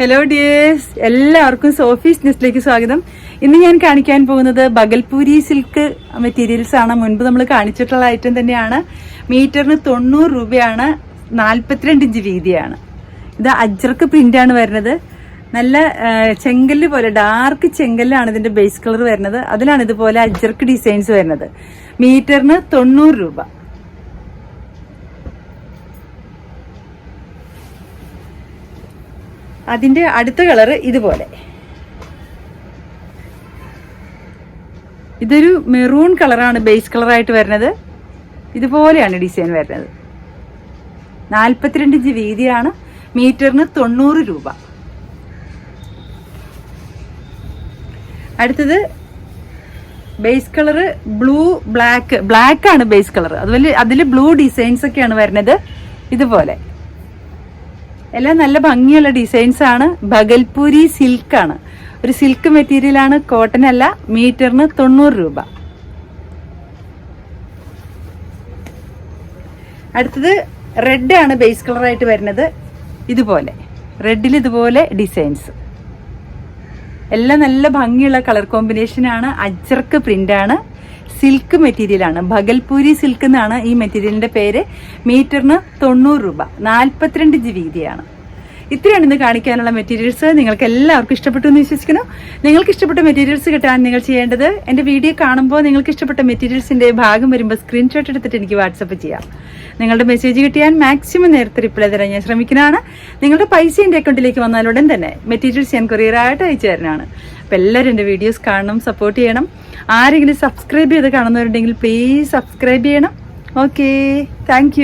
Hello dears എല്ലാവർക്കും Sophie's ന്യൂസിലേക്ക് സ്വാഗതം. ഇന്ന് ഞാൻ കാണിക്കാൻ പോകുന്നത് ബഗൽപൂരി സിൽക്ക് മെറ്റീരിയൽസ് ആണ്. മുൻപ് നമ്മൾ കാണിച്ചിട്ടുള്ള ഐറ്റം തന്നെയാണ്. മീറ്ററിന് തൊണ്ണൂറ് രൂപയാണ്. നാൽപ്പത്തിരണ്ട് ഇഞ്ച് വീതിയാണ്. ഇത് അജ്രക്ക് ആണ് വരുന്നത്. നല്ല ചെങ്കല്ല് പോലെ ഡാർക്ക് ചെങ്കല്ലാണ് ഇതിന്റെ ബേസ് കളർ വരുന്നത്. അതിലാണ് ഇതുപോലെ അജ്രക്ക് ഡിസൈൻസ് വരുന്നത്. മീറ്ററിന് തൊണ്ണൂറ് രൂപ. അതിന്റെ അടുത്ത കളർ ഇതുപോലെ. ഇതൊരു മെറൂൺ കളറാണ് ബേസ് കളറായിട്ട് വരുന്നത്. ഇതുപോലെയാണ് ഡിസൈൻ വരുന്നത്. നാൽപ്പത്തിരണ്ട് ഇഞ്ച് വീതിയാണ്. മീറ്ററിന് തൊണ്ണൂറ് രൂപ. അടുത്തത് base colour blue black. Black ആണ് ബേസ് കളർ. അതുപോലെ അതിൽ ബ്ലൂ ഡിസൈൻസ് ഒക്കെയാണ് വരുന്നത്. ഇതുപോലെ. എല്ലാം നല്ല ഭംഗിയുള്ള ഡിസൈൻസ് ആണ്. ഭഗൽപൂരി സിൽക്ക് ആണ്. ഒരു സിൽക്ക് മെറ്റീരിയൽ ആണ്. കോട്ടൺ അല്ല മീറ്ററിന് തൊണ്ണൂറ് രൂപ. അടുത്തത് റെഡ് ആണ് ബേസ് കളർ ആയിട്ട് വരുന്നത്. ഇതുപോലെ. റെഡിൽ ഇതുപോലെ ഡിസൈൻസ് എല്ലാം നല്ല ഭംഗിയുള്ള കളർ കോമ്പിനേഷൻ ആണ്. അജ്രക്ക് പ്രിന്റ് ആണ്. സിൽക്ക് മെറ്റീരിയലാണ്. ഭഗൽപൂരി സിൽക്ക് എന്നാണ് ഈ മെറ്റീരിയലിന്റെ പേര്. മീറ്ററിന് തൊണ്ണൂറ് രൂപ. നാൽപ്പത്തിരണ്ട് ജി വീതിയാണ് ഇത്രയാണ് ഇന്ന് കാണിക്കാനുള്ള മെറ്റീരിയൽസ്. നിങ്ങൾക്ക് എല്ലാവർക്കും ഇഷ്ടപ്പെട്ടു എന്ന് വിശ്വസിക്കുന്നു. നിങ്ങൾക്ക് ഇഷ്ടപ്പെട്ട മെറ്റീരിയൽസ് കിട്ടാൻ നിങ്ങൾ ചെയ്യേണ്ടത് എന്റെ വീഡിയോ കാണുമ്പോൾ നിങ്ങൾക്ക് ഇഷ്ടപ്പെട്ട മെറ്റീരിയൽസിന്റെ ഭാഗം വരുമ്പോൾ സ്ക്രീൻഷോട്ട് എടുത്തിട്ട് എനിക്ക് വാട്സപ്പ് ചെയ്യാം. നിങ്ങളുടെ മെസ്സേജ് കിട്ടിയാൽ മാക്സിമം നേരത്തെ റിപ്ലൈ തരാൻ ഞാൻ ശ്രമിക്കുന്നതാണ്. നിങ്ങളുടെ പൈസ എന്റെ അക്കൗണ്ടിലേക്ക് വന്നാലുടൻ തന്നെ മെറ്റീരിയൽസ് ഞാൻ കൊറിയറായിട്ട് അയച്ചു തരുന്നതാണ്. അപ്പോൾ എല്ലാവരും എന്റെ വീഡിയോസ് കാണണം സപ്പോർട്ട് ചെയ്യണം. ആരെങ്കിലും സബ്സ്ക്രൈബ് ചെയ്ത് കാണുന്നവരുണ്ടെങ്കിൽ പ്ലീസ് സബ്സ്ക്രൈബ് ചെയ്യണം. Okay thank